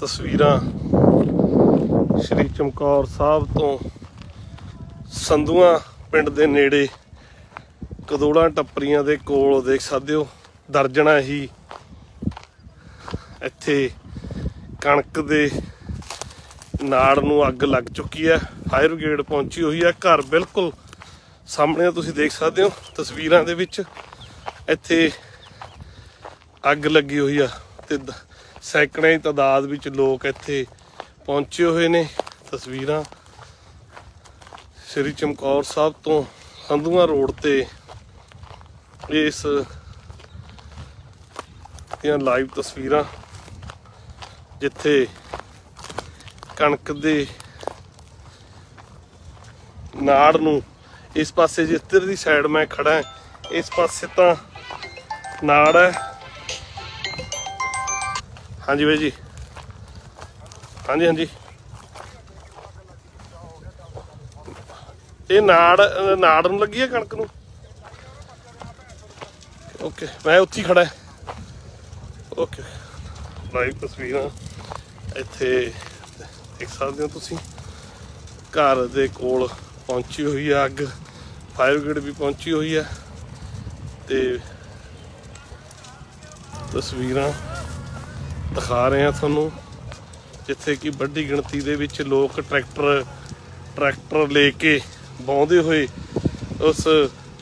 ਤਸਵੀਰਾਂ ਸ਼੍ਰੀ ਚਮਕੌਰ ਸਾਹਿਬ ਤੋਂ ਸੰਧੂਆਂ ਪਿੰਡ ਦੇ ਨੇੜੇ ਕਦੋੜਾਂ ਟੱਪਰੀਆਂ ਦੇ ਕੋਲ, ਦੇਖ ਸਕਦੇ ਹੋ, ਦਰਜਣਾ ਹੀ ਇੱਥੇ ਕਣਕ ਦੇ ਨਾੜ ਨੂੰ ਅੱਗ ਲੱਗ ਚੁੱਕੀ ਹੈ, ਫਾਇਰ ਬ੍ਰਿਗੇਡ ਪਹੁੰਚੀ ਹੋਈ ਹੈ, ਘਰ ਬਿਲਕੁਲ ਸਾਹਮਣੇ ਤੁਸੀਂ ਦੇਖ ਸਕਦੇ ਹੋ, ਤਸਵੀਰਾਂ ਦੇ ਵਿੱਚ ਇੱਥੇ ਅੱਗ ਲੱਗੀ ਹੋਈ ਆ ਤੇ ਦ- ਦੀ ਤਾਦਾਦ ਵਿੱਚ ਲੋਕ ਇੱਥੇ ਪਹੁੰਚੇ ਹੋਏ ਨੇ ਤਸਵੀਰਾਂ। ਸ੍ਰੀ ਚਮਕੌਰ ਸਾਹਿਬ ਤੋਂ ਸੰਧੂਆਂ ਰੋਡ ਤੇ ਇਸ ਦੀਆਂ ਲਾਈਵ ਤਸਵੀਰਾਂ, ਜਿੱਥੇ ਕਣਕ ਦੇ ਨਾੜ ਨੂੰ ਇਸ ਪਾਸੇ ਜਿੱਧਰ ਦੀ ਸਾਈਡ ਮੈਂ ਖੜਾ ਇਸ ਪਾਸੇ ਤਾਂ ਨਾੜ ਹੈ। ਹਾਂਜੀ ਬਾਈ ਜੀ। ਹਾਂਜੀ ਹਾਂਜੀ। ਇਹ ਨਾੜ ਨਾੜ ਨੂੰ ਲੱਗੀ ਹੈ ਕਣਕ ਨੂੰ? ਓਕੇ ਮੈਂ ਉੱਥੇ ਹੀ ਖੜਾ ਓਕੇ ਲਾਈਵ ਤਸਵੀਰਾਂ ਇੱਥੇ ਦੇਖ ਸਕਦੇ ਹੋ ਤੁਸੀਂ। ਘਰ ਦੇ ਕੋਲ ਪਹੁੰਚੀ ਹੋਈ ਆ ਅੱਗ। ਫਾਇਰ ਬ੍ਰਿਗੇਡ ਵੀ ਪਹੁੰਚੀ ਹੋਈ ਹੈ ਤੇ ਤਸਵੀਰਾਂ ਦਿਖਾ ਰਹੇ ਹਾਂ ਤੁਹਾਨੂੰ, ਜਿੱਥੇ ਕਿ ਵੱਡੀ ਗਿਣਤੀ ਦੇ ਵਿੱਚ ਲੋਕ ਟਰੈਕਟਰ ਟਰੈਕਟਰ ਲੈ ਕੇ ਬਾਉਂਦੇ ਹੋਏ ਉਸ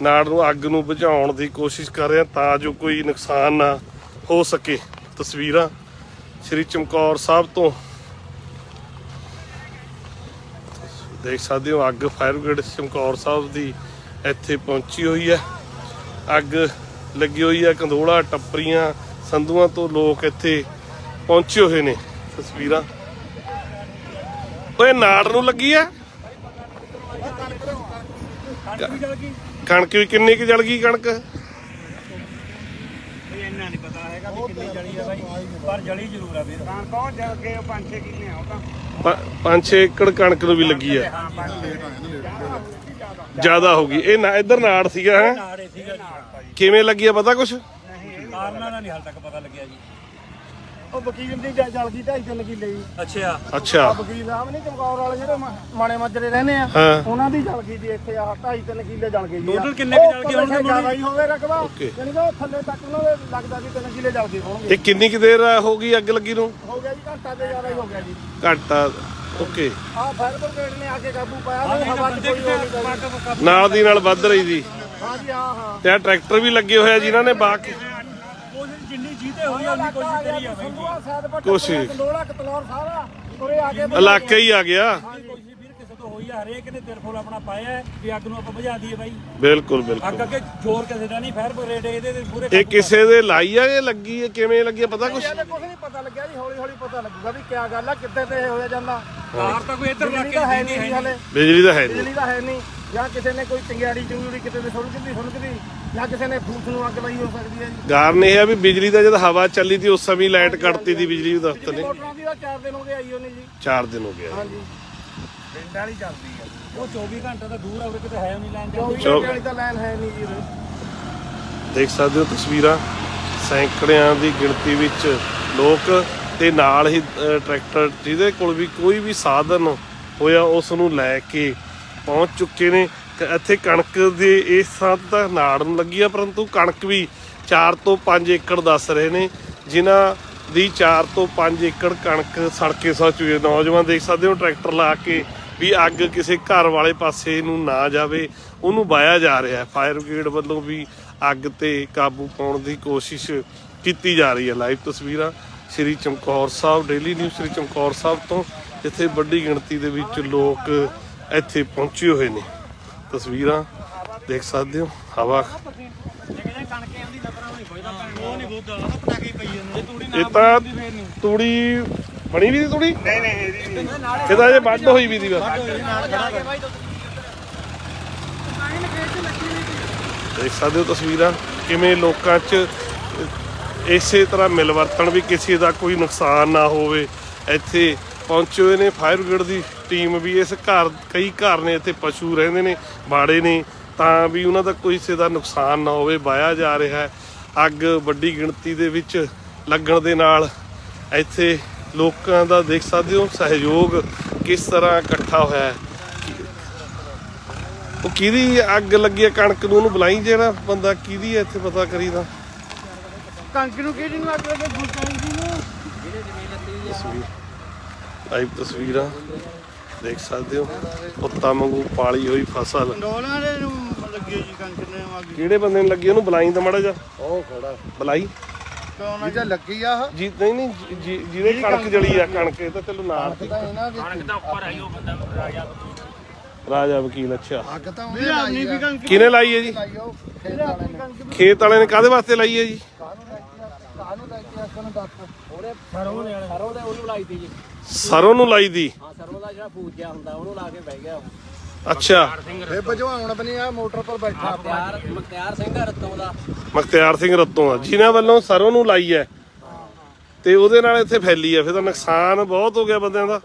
ਨਾੜ ਨੂੰ ਅੱਗ ਨੂੰ ਬੁਝਾਉਣ ਦੀ ਕੋਸ਼ਿਸ਼ ਕਰ ਰਹੇ ਆ ਤਾਂ ਜੋ ਕੋਈ ਨੁਕਸਾਨ ਨਾ ਹੋ ਸਕੇ। ਤਸਵੀਰਾਂ ਸ੍ਰੀ ਚਮਕੌਰ ਸਾਹਿਬ ਤੋਂ। ਦੇਖ ਸਕਦੇ ਹੋ, ਅੱਗ ਫਾਇਰ ਬ੍ਰਿਗੇਡ ਚਮਕੌਰ ਸਾਹਿਬ ਦੀ ਇੱਥੇ ਪਹੁੰਚੀ ਹੋਈ ਹੈ। ਅੱਗ ਲੱਗੀ ਹੋਈ ਹੈ ਕੰਦੋਲਾ ਟੱਪਰੀਆਂ, ਸੰਧੂਆਂ ਤੋਂ ਲੋਕ ਇੱਥੇ ਪਹੁੰਚੇ ਹੋਏ ਨੇ ਤਸਵੀਰਾਂ। ਓਏ ਨਾੜ ਨੂੰ ਲੱਗੀ ਆ? ਕਣਕ ਵੀ ਕਿੰਨੀ ਕੁ ਜਲ ਗਈ ਕਣਕ? ਇਹ ਇੰਨਾ ਨਹੀਂ ਪਤਾ ਹੈਗਾ ਵੀ ਕਿੰਨੀ ਜਲੀ ਆ ਬਾਈ ਪਰ ਜਲੀ ਜ਼ਰੂਰ ਆ ਵੀਰ। ਕਣਕ ਪਹੁੰਚ ਜਾ ਕੇ 5-6 ਕਿੱਲੇ ਆ ਉਹ ਤਾਂ। 5-6 ਏਕੜ ਕਣਕ ਨੂੰ ਵੀ ਲੱਗੀ ਆ। ਹਾਂ 5 ਜ਼ਿਆਦਾ ਹੋ ਗਈ। ਇਹ ਨਾ ਇੱਧਰ ਨਾੜ ਸੀਗਾ ਹੈ? ਨਾੜੇ ਸੀਗਾ ਜੀ। ਕਿਵੇਂ ਲੱਗੀ ਆ ਪਤਾ ਕੁਛ? ਕਾਰਨਾਂ ਦਾ ਨਹੀਂ ਹਾਲ ਤੱਕ ਪਤਾ ਲੱਗਿਆ ਜੀ। ਉਹ ਵਕੀਲ ਦੀ ਜ- ਜਲ ਗਈ ਢਾਈ ਤਿੰਨ ਕਿੱਲੇ ਜੀ। ਅੱਛਾ। ਆ ਅੱਛਾ ਵਕੀਲ ਸਾਹਿਬ ਨਹੀਂ ਚਮਕੌਰ ਵਾਲੇ ਜਿਹੜੇ ਮ- ਮਾਣੇ ਮਾਜਰੇ ਰਹਿੰਦੇ ਆ ਹਾਂ। ਉਹਨਾਂ ਦੀ ਜਲ ਗਈ ਜੀ ਇੱਥੇ ਆ ਢਾਈ ਤਿੰਨ ਕਿੱਲੇ ਜਲ ਗਏ ਜੀ। Total ਕਿੰਨੇ ਕੁ ਜਲ ਗਏ ਹੋਣਗੇ ਹੁਣ ਜ਼ਿਆਦਾ ਹੀ ਹੋਵੇ ਰਕਬਾ Okay. ਯਾਨੀ ਕਿ ਉਹ ਥੱਲੇ ਤੱਕ ਉਹਨਾਂ ਦੇ ਲੱਗਦਾ ਵੀ ਤਿੰਨ ਕਿੱਲੇ ਜਲ ਗਏ ਹੋਣਗੇ। ਤੇ ਕਿੰਨੀ ਕੁ ਦੇਰ ਹੋ ਗਈ ਅੱਗ ਲੱਗੀ ਨੂੰ? ਹੋ ਗਿਆ ਜੀ ਘੰਟਾ ਤੇ ਜ਼ਿਆਦਾ ਹੀ ਹੋ ਗਿਆ ਜੀ। ਘੰਟਾ ਓਕੇ ਆ ਫਾਇਰ ਬ੍ਰਿਗੇਡ ਨੇ ਆ ਕੇ ਕਾਬੂ ਪਾਇਆ ਨਹੀਂ ਹਵਾ 'ਚ ਕੋਈ ਹੋ ਨਹੀਂ ਗਈ ਨਾਲ ਦੀ ਨਾਲ ਵੱਧ ਰਹੀ ਜੀ। ਹਾਂ ਜੀ ਹਾਂ ਹਾਂ। ਤੇ ਆ ਟਰੈਕਟਰ ਵੀ ਲੱਗੇ ਹੋਏ ਆ ਜਿਨ੍ਹਾਂ ਨੇ ਬਾਕ ਜੀਤੇ ਹੋਈ ਉਨੀ ਕੋਸ਼ਿਸ਼ ਕਰੀ ਆ ਬਾਈ ਕੋਸ਼ਿਸ਼। ਕੰਦੋਲਾ ਕਤਲੌਰ ਸਾਰਾ ਉਰੇ ਆ ਕੇ ਇਲਾਕਾ ਹੀ ਆ ਗਿਆ। ਕੋਸ਼ਿਸ਼ ਵੀਰ ਕਿਸੇ ਤੋਂ ਹੋਈ ਆ ਹਰੇਕ ਨੇ ਦਿਲ ਫੁੱਲ ਆਪਣਾ ਪਾਇਆ ਹੈ ਵੀ ਅੱਗ ਨੂੰ ਆਪਾਂ ਬੁਝਾ ਦਈਏ ਬਾਈ। ਬਿਲਕੁਲ ਅੱਗ ਬਿਲਕੁਲ। ਅੱਗੇ ਜ਼ੋਰ ਕਿਸੇ ਦਾ ਨਹੀਂ ਫਾਇਰ ਬ੍ਰਿਗੇਡ ਇਹਦੇ ਦੇ ਪੂਰੇ ਇਹ ਕਿਸੇ ਦੇ ਲਾਈ ਆ ਇਹ ਲੱਗੀ ਹੈ ਕਿਵੇਂ ਲੱਗੀ ਆ ਪਤਾ ਕੁਛ? ਇਹਦੇ ਕੁਝ ਨਹੀਂ ਪਤਾ ਲੱਗਿਆ ਜੀ ਹੌਲੀ ਹੌਲੀ ਪਤਾ ਲੱਗੂਗਾ ਵੀ ਕੀ ਗੱਲ ਆ ਕਿੱਥੇ ਤੇ ਇਹ ਹੋਇਆ ਜਾਂਦਾ। ਕਾਰ ਤਾਂ ਕੋਈ ਇੱਧਰ ਲੱਗ ਬਿਜਲੀ ਕੇ ਤਾਂ ਹੈ ਨਹੀਂ ਹਲੇ। ਬਿਜਲੀ ਦਾ ਹੈ ਨਹੀਂ। ਬਿਜਲੀ ਤਾਂ ਹੈ ਨਹੀਂ ਜਾਂ ਕਿਸੇ ਨੇ ਕੋਈ ਚੰਗਿਆੜੀ ਚੰਗੂੜੀ ਕਿਤੇ ਤੇ ਸੁਣਕਦੀ ਸੁਣਕਦੀ ਜਾਂ ਕਿਸੇ ਨੇ ਫੂਸ ਨੂੰ ਅੱਗ ਲਾਈ ਹੋ ਸਕਦੀ ਹੈ ਜੀ। ਕਾਰਨ ਇਹ ਆ ਵੀ ਬਿਜਲੀ ਦਾ ਜਦ ਹਵਾ ਚੱਲੀ ਤੀ ਉਸ ਸਮੇਂ ਲਾਈਟ ਕੱਟਤੀ ਦੀ ਬਿਜਲੀ ਦਫ਼ਤਰ ਨੇ। ਮੋਟਰਾਂ ਦੀ ਤਾਂ 4 ਦਿਨ ਹੋ ਗਏ ਆਈ ਹੋਣੀ ਜੀ। 4 ਦਿਨ ਹੋ ਗਿਆ ਹਾਂਜੀ। ਪਿੰਡ ਵਾਲੀ ਚੱਲਦੀ ਹੈ ਉਹ 24 ਘੰਟੇ ਤਾਂ ਦੂਰ ਆ ਉਰੇ ਕਿਤੇ ਹੈ ਨਹੀਂ ਲੈਣ। ਚੌਵੀ ਚਲੋ। ਘੰਟੇ ਵਾਲੀ ਤਾਂ ਲਾਈਨ ਹੈ ਨਹੀਂ ਜੀ ਉਰੇ। ਦੇਖ ਸਕਦੇ ਹੋ ਤਸਵੀਰਾਂ ਸੈਂਕੜਿਆਂ ਦੀ ਗਿਣਤੀ ਵਿੱਚ ਲੋਕ ਤੇ ਨਾਲ ਹੀ ਟਰੈਕਟਰ ਜਿਹਦੇ ਕੋਲ ਵੀ ਕੋਈ ਵੀ ਸਾਧਨ ਹੋਇਆ ਉਸ ਨੂੰ ਲੈ ਕੇ ਪਹੁੰਚ ਚੁੱਕੇ ਨੇ। ਇੱਥੇ ਕਣਕ ਦੇ ਇਸ ਥਾਂ ਤਾਂ ਨਾੜ ਲੱਗੀ ਆ, ਪਰੰਤੂ ਕਣਕ ਵੀ 4 ਤੋਂ 5 ਏਕੜ ਦੱਸ ਰਹੇ ਨੇ, ਜਿਨ੍ਹਾਂ ਦੀ 4 ਤੋਂ 5 ਏਕੜ ਕਣਕ ਸੜਕੇ ਸੌ ਨੌਜਵਾਨ ਦੇਖ ਸਕਦੇ ਹੋ, ਟਰੈਕਟਰ ਲਾ ਕੇ ਵੀ ਅੱਗ ਕਿਸੇ ਘਰ ਵਾਲੇ ਪਾਸੇ ਨੂੰ ਨਾ ਜਾਵੇ, ਉਹਨੂੰ ਵਾਇਆ ਜਾ ਰਿਹਾ ਹੈ। ਫਾਇਰ ਬ੍ਰਿਗੇਡ ਵੱਲੋਂ ਵੀ ਅੱਗ ਤੇ ਕਾਬੂ ਪਾਉਣ ਦੀ ਕੋਸ਼ਿਸ਼ ਕੀਤੀ ਜਾ ਰਹੀ ਹੈ। ਲਾਈਵ ਤਸਵੀਰਾਂ ਸ੍ਰੀ ਚਮਕੌਰ ਸਾਹਿਬ, ਡੇਲੀ ਨਿਊਜ਼ ਸ੍ਰੀ ਚਮਕੌਰ ਸਾਹਿਬ ਤੋਂ, ਜਿੱਥੇ ਵੱਡੀ ਗਿਣਤੀ ਦੇ ਵਿੱਚ ਲੋਕ ਇੱਥੇ ਪਹੁੰਚੇ ਹੋਏ ਨੇ। ਤਸਵੀਰਾਂ ਦੇਖ ਸਕਦੇ ਹੋ, ਹਵਾ ਕਹਿੰਦੇ ਇਹ ਤਾਂ ਤੂੜੀ ਬਣੀ ਵੀ ਦੀ ਤੂੜੀ? ਨਹੀਂ ਨਹੀਂ ਇਹਦੀ ਨਹੀਂ ਕਿਦਾਂ ਜੇ ਵੱਢ ਹੋਈ ਵੀ ਦੀ ਬਸ। ਦੇਖ ਸਕਦੇ ਹੋ ਤਸਵੀਰਾਂ, ਕਿਵੇਂ ਲੋਕਾਂ 'ਚ ਇਸੇ ਤਰ੍ਹਾਂ ਮਿਲਵਰਤਨ ਵੀ ਕਿਸੇ ਦਾ ਕੋਈ ਨੁਕਸਾਨ ਨਾ ਹੋਵੇ, ਇੱਥੇ ਪਹੁੰਚੇ ਹੋਏ ਨੇ ਫਾਇਰ ਬ੍ਰਿਗੇਡ ਦੀ ਟੀਮ ਵੀ ਇਸ ਘਰ ਕਈ ਘਰ ਨੇ ਇੱਥੇ ਪਸ਼ੂ ਰਹਿੰਦੇ ਨੇ ਬਾੜੇ ਨੇ ਤਾਂ ਵੀ ਉਹਨਾਂ ਦਾ ਕੋਈ ਕਿਸੇ ਦਾ ਨੁਕਸਾਨ ਨਾ ਹੋਵੇ ਵਾਇਆ ਜਾ ਰਿਹਾ ਹੈ। ਅੱਗ ਵੱਡੀ ਗਿਣਤੀ ਦੇ ਵਿੱਚ ਲੱਗਣ ਦੇ ਨਾਲ ਇੱਥੇ ਲੋਕਾਂ ਦਾ ਦੇਖ ਸਕਦੇ ਹੋ ਸਹਿਯੋਗ ਕਿਸ ਤਰ੍ਹਾਂ ਇਕੱਠਾ ਹੋਇਆ ਹੈ। ਉਹ ਕਿਹਦੀ ਅੱਗ ਲੱਗੀ ਹੈ? ਕਣਕ ਨੂੰ ਉਹਨੂੰ ਬੁਲਾਈ ਜਿਹੜਾ ਬੰਦਾ ਕਿਹਦੀ ਹੈ ਇੱਥੇ ਪਤਾ ਕਰੀਦਾ? ਕਣਕ ਨੂੰ ਕਿਹੜੀ ਨੂੰ ਅੱਗ ਲੱਗੇ? ਗੁਲਕਾਂ ਜੀ ਨੂੰ। ਤਸਵੀਰ ਲਾਈਵ ਤਸਵੀਰਾਂ ਦੇਖ ਸਕਦੇ ਹੋ ਪੁੱਤਾਂ ਵਾਂਗੂ ਪਾਲੀ ਹੋਈ ਫਸਲ। ਡੋਲਾਂ ਦੇ ਨੂੰ ਲੱਗੀ ਜੀ ਕਣਕ ਨੇ ਅੱਗ ਕਿਹੜੇ ਬੰਦੇ ਨੂੰ ਲੱਗੀ ਉਹਨੂੰ ਬੁਲਾਈ ਤਾਂ ਮਾੜਾ ਜਾ ਉਹ ਖੜਾ। ਬੁਲਾਈ। ਕੌਣ ਜਿਹੜਾ ਲੱਗੀ ਆ ਜੀ ਨਹੀਂ ਨਹੀਂ ਜੀ- ਜੀ- ਜਿਹਦੇ ਕਣਕ ਜਲੀ ਆ ਕਣਕ ਇਹ ਤਾਂ ਚਲੋ ਨਾਲ ਸੀ। ਤਾਂ ਇਹਨਾਂ ਦੀ ਰਾਜਾ ਵਕੀਲ ਅੱਛਾ। ਅੱਗ ਤਾਂ ਉਹਨੇ ਲਾਈ ਵੀ ਕਣਕ ਕਿਹਨੇ ਲਾਈ ਹੈ ਜੀ? ਲਾਈ ਆ ਉਹ ਖੇਤ ਵਾਲੇ ਨੇ। ਖੇਤ ਵਾਲੇ ਨੇ ਕਾਦੇ ਵਾਸਤੇ ਲਾਈ ਹੈ ਜੀ? ਕਾਹਨੂੰ ਲੈ ਕੇ ਅੱਗ ਨੂੰ ਦੱਸ। ਉਹਦੇ ਸਰੋਂ ਦੇ ਸਰੋਂ ਦੇ ਉਹਨੂੰ ਲਾਈ ਤੀ ਜੀ। ਸਰੋਂ ਨੂੰ ਲਾਈ ਦੀ? ਹਾਂ ਸਰੋਂ ਦਾ ਜਿਹੜਾ ਪੂਜਿਆ ਹੁੰਦਾ ਉਹਨੂੰ ਲਾ ਕੇ ਬਹਿ ਗਿਆ ਉਹ। ਅੱਛਾ। ਫੇ ਭਜਵਾਉਣ ਬਣੀ ਆ ਮੋਟਰ ਪਰ ਬੈਠਾ ਮੁਖਤਿਆਰ ਮੁਖਤਿਆਰ ਸਿੰਘ ਰਤੋਂ ਦਾ। ਮਖਤਿਆਰ ਸਿੰਘ ਰੱਤੋਂ ਦਾ ਜਿਨ੍ਹਾਂ ਵੱਲੋਂ ਸਰੋਂ ਨੂੰ ਲਾਈ ਹੈ। ਤੇ ਉਹਦੇ ਨਾਲ ਇੱਥੇ ਫੈਲੀ ਹੈ ਫਿਰ ਤਾਂ ਨੁਕਸਾਨ ਬਹੁਤ ਹੋ ਗਿਆ ਬੰਦਿਆਂ ਦਾ।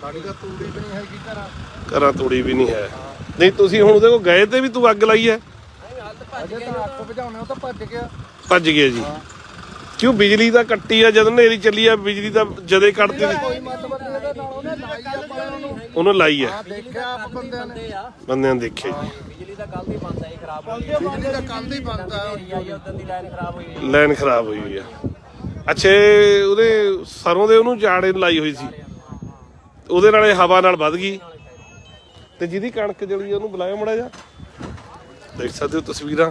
ਸਾਡੀ ਤਾਂ ਤੂੜੀ ਵੀ ਨਹੀਂ ਹੈਗੀ ਘਰਾਂ। ਘਰਾਂ ਤੂੜੀ ਵੀ ਨਹੀਂ ਹੈ। ਨਹੀਂ ਤੁਸੀਂ ਹੁਣ ਉਹਦੇ ਕੋਲ ਗਏ ਤੇ ਵੀ ਤੂੰ ਅੱਗ ਲਾਈ ਹੈ? ਅਜੇ ਤਾਂ ਅੱਗ ਭਜਾਉਣੇ ਉਹ ਤਾਂ ਭੱਜ ਗਿਆ। ਭੱਜ ਗਿਆ ਜੀ। ਕਿਉਂ ਬਿਜਲੀ ਦਾ ਕੱਟੀ ਆ ਜਦੋਂ ਨੇਰੀ ਚੱਲੀ ਆ ਬਿਜਲੀ ਦਾ ਜਦੇ ਕੱਟਦੀ ਕੋਈ ਮਤਲਬ ਨਹੀਂ ਇਹਦੇ ਨਾਲ ਉਹਨੇ ਲਾਈ ਆ ਪਰ ਉਹਨੂੰ ਉਹਨੂੰ ਲਾਈ ਹੈ ਆ ਦੇਖਿਆ ਆਪ ਬੰਦਿਆਂ ਨੇ। ਬੰਦਿਆਂ ਦੇਖਿਆ ਜੀ। ਬਿਜਲੀ ਦਾ ਕੱਲ ਦੀ ਬੰਦ ਆਈ ਖਰਾਬ ਹੋ ਗਈ। ਬਿਜਲੀ ਦਾ ਕੱਲ ਦੀ ਬੰਦ ਆ। ਆਈ ਆਈ ਉਦੋਂ ਦੀ ਲਾਈਨ ਖਰਾਬ ਹੋਈ ਹੈ ਲਾਈਨ ਖਰਾਬ ਹੋਈ ਹੋਈ ਆ। ਅੱਛਾ ਉਹਦੇ ਸਰੋਂ ਦੇ ਉਹਨੂੰ ਜਾੜੇ ਨੂੰ ਲਾਈ ਹੋਈ ਸੀ। ਉਹਦੇ ਨਾਲ ਇਹ ਹਵਾ ਨਾਲ ਵੱਧ ਗਈ। ਤੇ ਜਿਹਦੀ ਕਣਕ ਜਲੀ ਉਹਨੂੰ ਬੁਲਾਇਆ ਮੜਾ ਜਾ ਦੇਖ ਸਕਦੇ ਹੋ ਤਸਵੀਰਾਂ।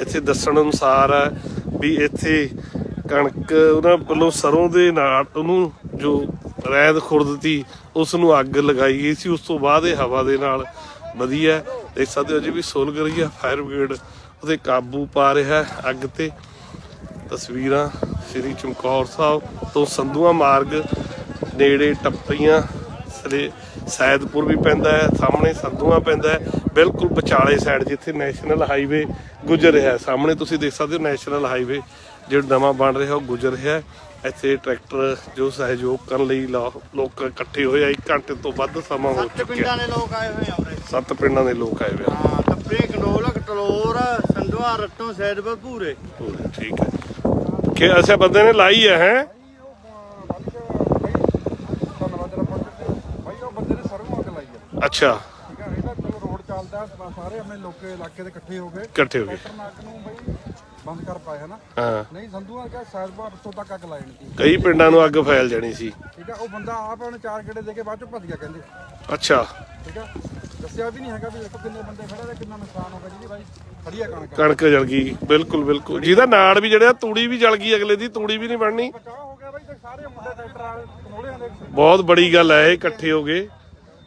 ਇੱਥੇ ਦੱਸਣ ਅਨੁਸਾਰ ਹੈ ਵੀ ਇੱਥੇ ਕਣਕ ਉਹਨਾਂ ਵੱਲੋਂ ਸਰੋਂ ਦੇ ਨਾਲ ਉਹਨੂੰ ਜੋ ਰੈਦ ਖੁਰਦਤੀ ਉਸ ਨੂੰ ਅੱਗ ਲਗਾਈ ਗਈ ਸੀ, ਉਸ ਤੋਂ ਬਾਅਦ ਇਹ ਹਵਾ ਦੇ ਨਾਲ ਵਧੀਆ ਦੇਖ ਸਕਦੇ ਹੋ ਜੀ ਵੀ ਸੋਲ ਰਹੀ ਹੈ ਫਾਇਰ ਬ੍ਰਿਗੇਡ ਉਹਦੇ ਕਾਬੂ ਪਾ ਰਿਹਾ ਅੱਗ ਤੇ। ਤਸਵੀਰਾਂ ਸ੍ਰੀ ਚਮਕੌਰ ਸਾਹਿਬ ਤੋਂ ਸੰਧੂਆ ਮਾਰਗ ਨੇੜੇ ਟੱਪਰੀਆਂ ਸਲੇ ਸੈਦਪੁਰ ਵੀ ਪੈਂਦਾ ਹੈ, ਸਾਹਮਣੇ ਸੰਧੂਆ ਪੈਂਦਾ ਹੈ। ਬਿਲਕੁਲ ਵਿਚਾਲੇ ਸਾਈਡ ਜਿੱਥੇ ਨੈਸ਼ਨਲ ਹਾਈਵੇ ਗੁਜ਼ਰ ਰਿਹਾ ਸਾਹਮਣੇ ਤੁਸੀਂ ਦੇਖ ਸਕਦੇ ਹੋ ਨੈਸ਼ਨਲ ਹਾਈਵੇ ਜਿਹੜਾ ਨਵਾਂ ਬਣ ਰਿਹਾ ਉਹ ਗੁਜ਼ਰ ਰਿਹਾ ਹੈ। ਇੱਥੇ ਟਰੈਕਟਰ ਜੋ ਸਹਿਯੋਗ ਕਰਨ ਲਈ ਲੋਕ ਇਕੱਠੇ ਹੋਏ ਆ। 1 ਘੰਟੇ ਤੋਂ ਵੱਧ ਸਮਾਂ ਹੋ ਸੱਤ ਚੁੱਕਿਆ। ਪਿੰਡਾਂ ਦੇ ਲੋਕ ਆਏ ਹੋਏ ਆ ਉਰੇ। ਸੱਤ ਪਿੰਡਾਂ ਦੇ ਲੋਕ ਆਏ ਹੋਏ ਆ। ਹਾਂ ਟੱਪਰੇ ਕਨੋਲਕ ਟਲੋਰ ਸੰਧਵਾ ਰੱਟੋਂ ਸੈਦਪੁਰ ਭੂਰੇ। ਪੂਰੇ, ਠੀਕ ਹੈ। ਕਿ ਅੱਛਾ ਬੰਦੇ ਨੇ ਲਾਈ ਹੈ ਹੈ? ਅੱਛਾ। ਠੀਕ ਇਹਦਾ ਚਲੋ ਰੋਡ ਚੱਲਦਾ ਸਾਰੇ ਆਪਣੇ ਲੋਕੇ ਇਲਾਕੇ ਦੇ ਇਕੱਠੇ ਹੋ ਗਏ। ਇਕੱਠੇ ਹੋ ਗਏ। ਬੰਦ ਕਰ ਪਾਏ ਹਨਾ ਹਾਂ। ਨਹੀਂ ਸੰਧੂਆ ਕਾ ਸਾਇਦਪੁਰ ਤੋਂ ਤੱਕ ਅੱਗ ਲਾਈ ਨਹੀਂ ਕਈ ਪਿੰਡਾਂ ਨੂੰ ਅੱਗ ਫੈਲ ਜਾਣੀ ਸੀ। ਠੀਕ ਆ ਉਹ ਬੰਦਾ ਆਪ ਉਹਨੇ ਚਾਰ ਗੇੜੇ ਦੇ ਕੇ ਬਾਅਦ ਚੋਂ ਭੱਜ ਗਿਆ ਕਹਿੰਦੇ। ਅੱਛਾ। ਠੀਕ ਆ ਦੱਸਿਆ ਵੀ ਨਹੀਂ ਹੈਗਾ ਵੀ ਦੇਖੋ ਕਿੰਨੇ ਬੰਦੇ ਖੜੇ ਤੇ ਕਿੰਨਾ ਨੁਕਸਾਨ ਹੋ ਗਿਆ ਜੀ ਭਾਈ ਖੜੀ ਆ ਕਣਕ। ਕਣਕ ਜਲ ਗਈ ਬਿਲਕੁਲ ਬਿਲਕੁਲ। ਜਿਹਦਾ ਨਾੜ ਵੀ ਜੜਿਆ ਤੂੜੀ ਵੀ ਜਲ ਗਈ ਅਗਲੇ ਦੀ ਤੂੜੀ ਵੀ ਨਹੀਂ ਬਣਨੀ। ਬਚਾਅ ਹੋ ਗਿਆ ਬਾਈ ਤੇ ਸਾਰੇ ਮੁੰਡੇ ਟਰੈਕਟਰ ਵਾਲੇ ਕਨੋਲਿਆਂ ਦੇ। ਬਹੁਤ ਬੜੀ ਗੱਲ ਹੈ ਇਹ ਇਕੱਠੇ ਹੋ ਗਏ।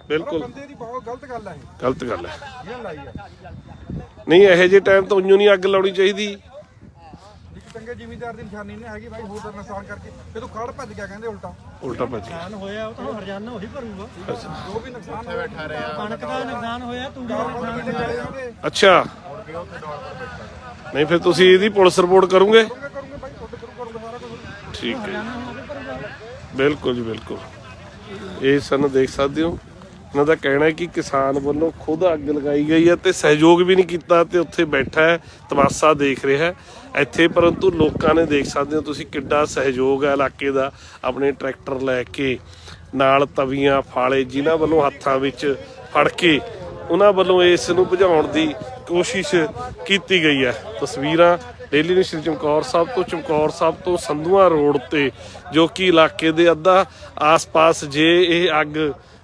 ਬਿਲਕੁਲ। ਬੰਦੇ ਦੀ ਬਹੁਤ ਗਲਤ ਗੱਲ ਗਲਤ ਹੈ ਜਿਹਨੇ ਲਾਈ ਆ। ਨਹੀਂ ਇਹੋ ਜਿਹੇ ਟਾਈਮ ਤੋਂ ਉਂਝ ਨਹੀਂ ਅੱਗ ਲਾਉਣੀ ਚਾਹੀਦੀ। ਚੰਗੇ ਜ਼ਿਮੀਂਦਾਰ ਦੀ ਨਿਸ਼ਾਨੀ ਨਹੀਂ ਹੈਗੀ ਭਾਈ ਹੋਰ ਦਾ ਨੁਕਸਾਨ ਕਰਕੇ। ਤੇ ਤੂੰ ਖੜ ਭੱਜ ਗਿਆ ਕਹਿੰਦੇ ਉਲਟਾ। ਉਲਟਾ ਭੱਜ ਗਿਆ। ਹੋਇਆ ਉਹ ਤਾਂ ਹਰਜਾਨਾ ਉਹੀ ਭਰੂਗਾ। ਜੋ ਵੀ ਨੁਕਸਾਨ ਹੋਇਆ ਬੈਠਾ ਰਿਹਾ। ਕਣਕ ਦਾ ਨੁਕਸਾਨ ਹੋਇਆ ਤੂੜੀ ਦਾ ਨੁਕਸਾਨ ਅੱਛਾ। ਨਹੀਂ ਫਿਰ ਤੁਸੀਂ ਇਹਦੀ ਪੁਲਿਸ ਰਿਪੋਰਟ ਕਰੋਗੇ? ਕਰੂੰਗੇ ਕਰੂੰਗੇ ਭਾਈ ਤੁਹਾਡੇ ਸ਼ੁਰੂ ਕਰੂੰਗਾ ਸਾਰਾ ਕੁਝ ਠੀਕ ਹੈ ਬਿਲਕੁਲ ਜੀ ਬਿਲਕੁਲ। ਇਹ ਸਾਨੂੰ ਦੇਖ ਸਕਦੇ ਹੋ। ਇਹਨਾਂ ਦਾ ਕਹਿਣਾ ਹੈ ਕਿ ਕਿਸਾਨ ਵੱਲੋਂ ਖੁਦ ਅੱਗ ਲਗਾਈ ਗਈ ਹੈ ਤੇ ਸਹਿਯੋਗ ਵੀ ਨਹੀਂ ਕੀਤਾ ਤੇ ਉੱਥੇ ਬੈਠਾ ਹੈ, ਤਮਾਸ਼ਾ ਦੇਖ ਰਿਹਾ ਹੈ। ਇੱਥੇ ਪਰੰਤੂ ਲੋਕਾਂ ਨੇ ਦੇਖ ਸਕਦੇ ਹੋ ਤੁਸੀਂ ਕਿੱਡਾ ਸਹਿਯੋਗ ਹੈ ਇਲਾਕੇ ਦਾ ਆਪਣੇ ਟਰੈਕਟਰ ਲੈ ਕੇ, ਨਾਲ ਤਵੀਆਂ, ਫਾਲੇ ਜਿਨ੍ਹਾਂ ਵੱਲੋਂ ਹੱਥਾਂ ਵਿੱਚ ਫੜ ਕੇ ਉਹਨਾਂ ਵੱਲੋਂ ਇਸ ਨੂੰ ਬੁਝਾਉਣ ਦੀ ਕੋਸ਼ਿਸ਼ ਕੀਤੀ ਗਈ ਹੈ। ਤਸਵੀਰਾਂ ਡੇਲੀ ਨਿਊਜ਼ ਸ਼੍ਰੀ ਚਮਕੌਰ ਸਾਹਿਬ ਤੋਂ, ਚਮਕੌਰ ਸਾਹਿਬ ਤੋਂ ਸੰਧੂਆ ਰੋਡ ਤੇ, ਜੋ ਕਿ ਇਲਾਕੇ ਦੇ ਅੱਧਾ ਆਸ-ਪਾਸ ਜੇ ਇਹ ਅੱਗ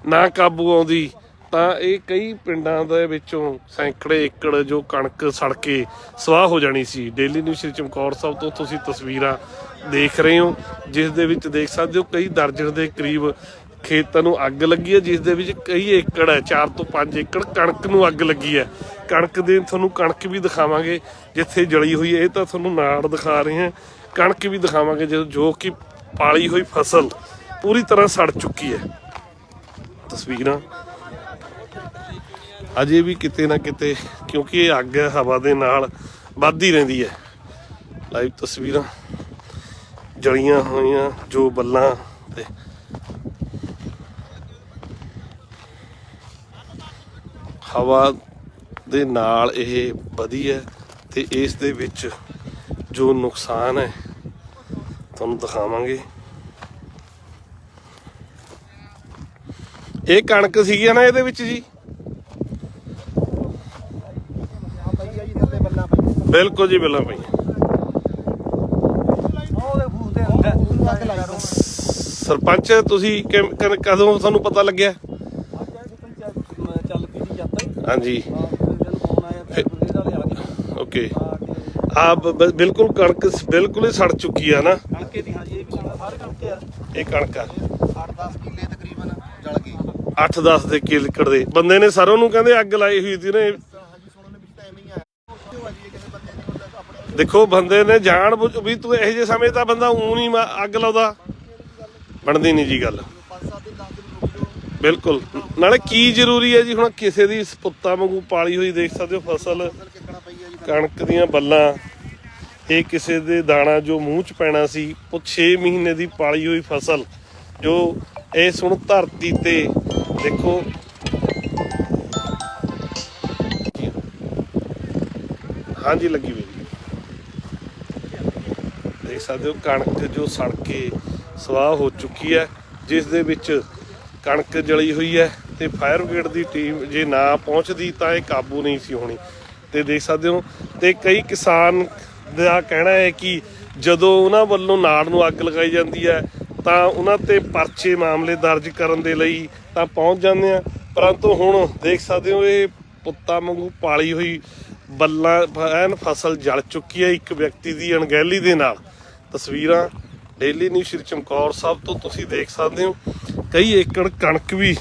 ਨਾ ਕਾਬੂ ਆਉਂਦੀ, ਤਾਂ ਇਹ ਕਈ ਪਿੰਡਾਂ ਦੇ ਵਿੱਚੋਂ ਸੈਂਕੜੇ ਏਕੜ ਜੋ ਕਣਕ ਸੜ ਕੇ ਸਵਾਹ ਹੋ ਜਾਣੀ ਸੀ। ਡੇਲੀ ਨਿਊਜ਼ ਸ਼੍ਰੀ ਚਮਕੌਰ ਸਾਹਿਬ ਤੋਂ ਤੁਸੀਂ ਤਸਵੀਰਾਂ ਦੇਖ ਰਹੇ ਹੋ, ਜਿਸ ਦੇ ਵਿੱਚ ਦੇਖ ਸਕਦੇ ਹੋ ਕਈ ਦਰਜਨ ਦੇ ਕਰੀਬ ਖੇਤਾਂ ਨੂੰ ਅੱਗ ਲੱਗੀ ਹੈ, ਜਿਸ ਦੇ ਵਿੱਚ ਕਈ ਏਕੜ ਹੈ 4 ਤੋਂ 5 ਏਕੜ ਕਣਕ ਨੂੰ ਅੱਗ ਲੱਗੀ ਹੈ। ਕਣਕ ਦੇ ਤੁਹਾਨੂੰ ਕਣਕ ਵੀ ਦਿਖਾਵਾਂਗੇ, ਜਿੱਥੇ ਜਲੀ ਹੋਈ ਹੈ, ਇਹ ਤਾਂ ਤੁਹਾਨੂੰ ਨਾੜ ਦਿਖਾ ਰਹੇ ਹਾਂ। ਕਣਕ ਵੀ ਦਿਖਾਵਾਂਗੇ, ਜੋ ਜੋ ਕਿ ਪਾਲੀ ਹੋਈ ਫਸਲ ਪੂਰੀ ਤਰ੍ਹਾਂ ਸੜ ਚੁੱਕੀ ਹੈ। ਤਸਵੀਰਾਂ। ਅਜੇ ਵੀ ਕਿਤੇ ਨਾ ਕਿਤੇ ਕਿਉਂਕਿ ਇਹ ਅੱਗ ਹੈ, ਹਵਾ ਦੇ ਨਾਲ ਵੱਧਦੀ ਰਹਿੰਦੀ ਹੈ। ਲਾਈਵ ਤਸਵੀਰਾਂ ਜਲੀਆਂ ਹੋਈਆਂ ਜੋ ਬੱਲਾਂ ਤੇ। ਹਵਾ ਦੇ ਨਾਲ ਇਹ ਵਧੀ ਹੈ ਤੇ ਇਸ ਦੇ ਵਿੱਚ ਜੋ ਨੁਕਸਾਨ ਹੈ ਤੁਹਾਨੂੰ ਦਿਖਾਵਾਂਗੇ। ਇਹ ਕਣਕ ਸੀਗੀ ਨਾ ਇਹਦੇ ਵਿੱਚ ਜੀ? ਬਿਲਕੁਲ ਜੀ ਦੇ ਅੰਦਰ ਸਰਪੰਚ ਤੁਸੀਂ ਕਦ- ਤੁਹਾਨੂੰ ਪਤਾ ਲੱਗਿਆ? ਹਾਂਜੀ। ਓਕੇ। ਆ ਬਿਲਕੁਲ ਕਣਕ ਬਿਲਕੁਲ ਹੀ ਸੜ ਚੁੱਕੀ ਆ ਨਾ। ਕਣਕੇ ਦੀ ਹਾਂਜੀ ਇਹ ਵੀ ਸਾਰੇ ਕਣਕੇ ਆ। ਇਹ ਕਣਕ ਆ। 8-10 ਕਿੱਲੇ ਤਕਰੀਬਨ ਜਲ ਗਏ 8-10 ਦੇ ਕਿਲਕੜ ਦੇ ਬੰਦੇ ਨੇ ਸਰੋਂ ਨੂੰ ਕਹਿੰਦੇ ਅੱਗ ਲਾਈ ਹੋਈ ਸੀ ਨੇ ਦੇਖੋ, ਬੰਦੇ ਨੇ ਜਾਣ ਵੀ ਤੂੰ ਇਹੋ ਜਿਹੇ ਸਮੇਂ ਤਾਂ ਬੰਦਾ ਊਂ ਨਹੀਂ ਅੱਗ ਲਾਉਂਦਾ। ਬਣਦੀ ਨਹੀਂ ਜੀ ਗੱਲ। ਬਿਲਕੁਲ। ਨਾਲੇ ਕੀ ਜ਼ਰੂਰੀ ਹੈ ਜੀ, ਹੁਣ ਕਿਸੇ ਦੀ ਪੁੱਤਾਂ ਵਾਂਗੂ ਪਾਲੀ ਹੋਈ ਦੇਖ ਸਕਦੇ ਹੋ ਫਸਲ। ਕਣਕ ਦੀਆਂ ਬੱਲਾਂ। ਇਹ ਕਿਸੇ ਦੇ ਦਾਣਾ ਜੋ ਮੂੰਹ ਚ ਪੈਣਾ ਸੀ, ਉਹ 6 ਮਹੀਨੇ ਦੀ ਪਾਲੀ ਹੋਈ ਫਸਲ, ਜੋ ਇਸ ਹੁਣ ਧਰਤੀ ਤੇ ਦੇਖੋ। ਹਾਂਜੀ, ਲੱਗੀ ਹੋਈ। ਦੇਖ ਸਕਦੇ ਹੋ, ਕਣਕ ਜੋ ਸੜ ਕੇ ਸਵਾਹ ਹੋ ਚੁੱਕੀ ਹੈ, ਜਿਸ ਦੇ ਵਿੱਚ ਕਣਕ ਜਲੀ ਹੋਈ ਹੈ ਤੇ ਫਾਇਰ ਬ੍ਰਿਗੇਡ ਦੀ ਟੀਮ ਜੇ ਨਾ ਪਹੁੰਚਦੀ ਤਾਂ ਇਹ ਕਾਬੂ ਨਹੀਂ ਸੀ ਹੋਣੀ। ਤੇ ਦੇਖ ਸਕਦੇ ਹੋ, ਤੇ ਕਈ ਕਿਸਾਨ ਦਾ ਕਹਿਣਾ ਹੈ ਕਿ ਜਦੋਂ ਉਹਨਾਂ ਵੱਲੋਂ ਨਾੜ ਨੂੰ ਅੱਗ ਲਗਾਈ ਜਾਂਦੀ ਹੈ, ਤਾਂ ਉਹਨਾਂ ਤੇ ਪਰਚੇ ਮਾਮਲੇ ਦਰਜ ਕਰਨ ਦੇ ਲਈ ਤਾਂ ਪਹੁੰਚ ਜਾਂਦੇ ਆ। ਪਰੰਤੂ ਹੁਣ ਦੇਖ ਸਕਦੇ ਹੋ, ਇਹ ਪੁੱਤਾਂ ਵਾਂਗੂ ਪਾਲੀ ਹੋਈ ਬੱਲਾਂ, ਐਨ ਫਸਲ ਜਲ ਚੁੱਕੀ ਹੈ ਇੱਕ ਵਿਅਕਤੀ ਦੀ ਅਣਗਹਿਲੀ ਦੇ ਨਾਲ। ਤਸਵੀਰਾਂ ਡੇਲੀ ਨਿਊਜ਼ ਸ਼੍ਰੀ ਚਮਕੌਰ ਸਾਹਿਬ ਤੋਂ ਤੁਸੀਂ ਦੇਖ ਸਕਦੇ ਹੋ। ਕਈ ਏਕੜ ਕਣਕ ਵੀ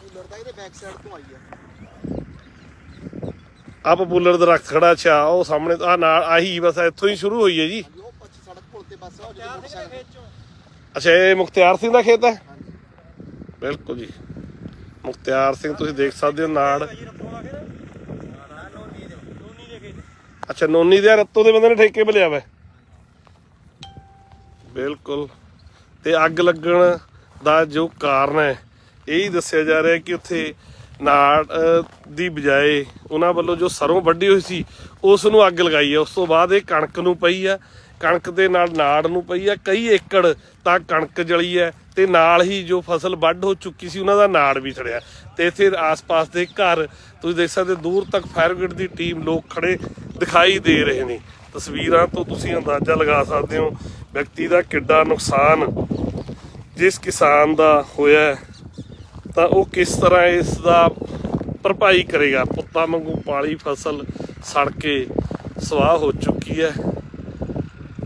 ਕੂਲਰ ਦਾ ਇਹਦੇ ਆ ਪਪੂਲਰ ਦਰਖਤ ਖੜਾ, ਅੱਛਾ, ਉਹ ਸਾਹਮਣੇ ਆ ਨਾਲ ਆਹੀ ਬਸ ਇੱਥੋਂ ਹੀ ਸ਼ੁਰੂ ਹੋਈ ਹੈ ਜੀ। ਅੱਛਾ, ਇਹ ਮੁਖਤਿਆਰ ਸਿੰਘ ਦਾ ਖੇਤ ਹੈ? ਬਿਲਕੁਲ ਜੀ। ਮੁਖਤਿਆਰ ਸਿੰਘ, ਤੁਸੀਂ ਦੇਖ ਸਕਦੇ ਹੋ ਨਾੜ। ਅੱਛਾ, ਨੋਨੀ ਦੇ ਰੱਤੋ ਦੇ ਬੰਦੇ ਨੇ ਠੇਕੇ 'ਤੇ ਲਿਆ ਵਾ। ਬਿਲਕੁਲ। ਤੇ ਅੱਗ ਲੱਗਣ ਦਾ ਜੋ ਕਾਰਨ ਹੈ, ਇਹ ਹੀ ਦੱਸਿਆ ਜਾ ਰਿਹਾ ਕਿ ਉੱਥੇ ਨਾੜ ਦੀ ਬਜਾਏ ਉਹਨਾਂ ਵੱਲੋਂ ਜੋ ਸਰੋਂ ਵੱਢੀ ਹੋਈ ਸੀ, ਉਸ ਨੂੰ ਅੱਗ ਲਗਾਈ ਹੈ। ਉਸ ਤੋਂ ਬਾਅਦ ਇਹ ਕਣਕ ਨੂੰ ਪਈ ਆ। ਕਣਕ ਦੇ ਨਾਲ ਨਾੜ ਨੂੰ ਪਈ ਆ, ਕਈ ਏਕੜ ਤਾਂ ਕਣਕ ਜਲੀ ਹੈ ਤੇ ਨਾਲ ਹੀ ਜੋ ਫਸਲ ਵੱਢ ਹੋ ਚੁੱਕੀ ਸੀ, ਉਹਨਾਂ ਦਾ ਨਾੜ ਵੀ ਸੜਿਆ। ਤੇ ਇੱਥੇ ਆਸ-ਪਾਸ ਦੇ ਘਰ, ਤੁਸੀਂ ਦੇਖ ਸਕਦੇ ਦੂਰ ਤੱਕ ਫਾਇਰ ਬ੍ਰਿਗੇਡ ਦੀ ਟੀਮ ਲੋਕ ਖੜੇ ਦਿਖਾਈ ਦੇ ਰਹੇ ਨੇ। ਤਸਵੀਰਾਂ ਤੋਂ ਤੁਸੀਂ ਅੰਦਾਜ਼ਾ ਲਗਾ ਸਕਦੇ ਹੋ, ਵਿਅਕਤੀ ਦਾ ਕਿੱਡਾ ਨੁਕਸਾਨ ਜਿਸ ਕਿਸਾਨ ਦਾ ਹੋਇਆ ਤਾਂ ਉਹ ਕਿਸ ਤਰ੍ਹਾਂ ਇਸ ਦਾ ਭਰਪਾਈ ਕਰੇਗਾ? ਪੁੱਤਾਂ ਵਾਂਗੂ ਪਾਲੀ ਫਸਲ ਸੜ ਕੇ ਸਵਾਹ ਹੋ ਚੁੱਕੀ ਹੈ।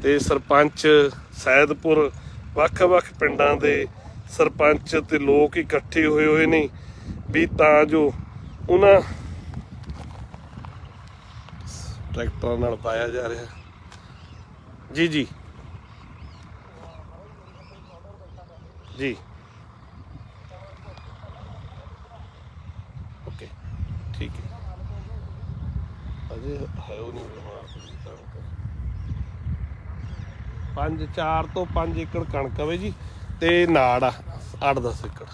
ਤੇ ਸਰਪੰਚ ਸੈਦਪੁਰ, ਵੱਖ-ਵੱਖ ਪਿੰਡਾਂ ਦੇ ਸਰਪੰਚ ਤੇ ਲੋਕ ਇਕੱਠੇ ਹੋਏ ਹੋਏ ਨੇ। ਵੀ ਤਾਂ ਜੋ ਉਹਨਾਂ ਟਰੈਕਟਰਾਂ ਨਾਲ ਪਾਇਆ ਜਾ ਰਿਹਾ। ਜੀ ਜੀ। ਜੀ। ਓਕੇ ਠੀਕ ਹੈ। ਅਜੇ ਹੈ ਉਹ ਨਹੀਂ ਪੰਜ 4 ਤੋਂ 5 ਏਕੜ ਕਣਕ ਆਵੇ ਜੀ, ਤੇ ਨਾੜ ਆ 8-10 ਏਕੜ।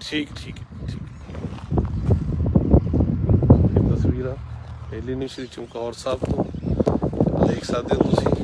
ਠੀਕ ਠੀਕ ਠੀਕ। ਇਹ ਤਸਵੀਰਾਂ ਪਹਿਲੀ ਨੂੰ ਸ਼੍ਰੀ ਚਮਕੌਰ ਸਾਹਿਬ ਤੋਂ ਦੇਖ ਸਕਦੇ ਹੋ ਤੁਸੀਂ।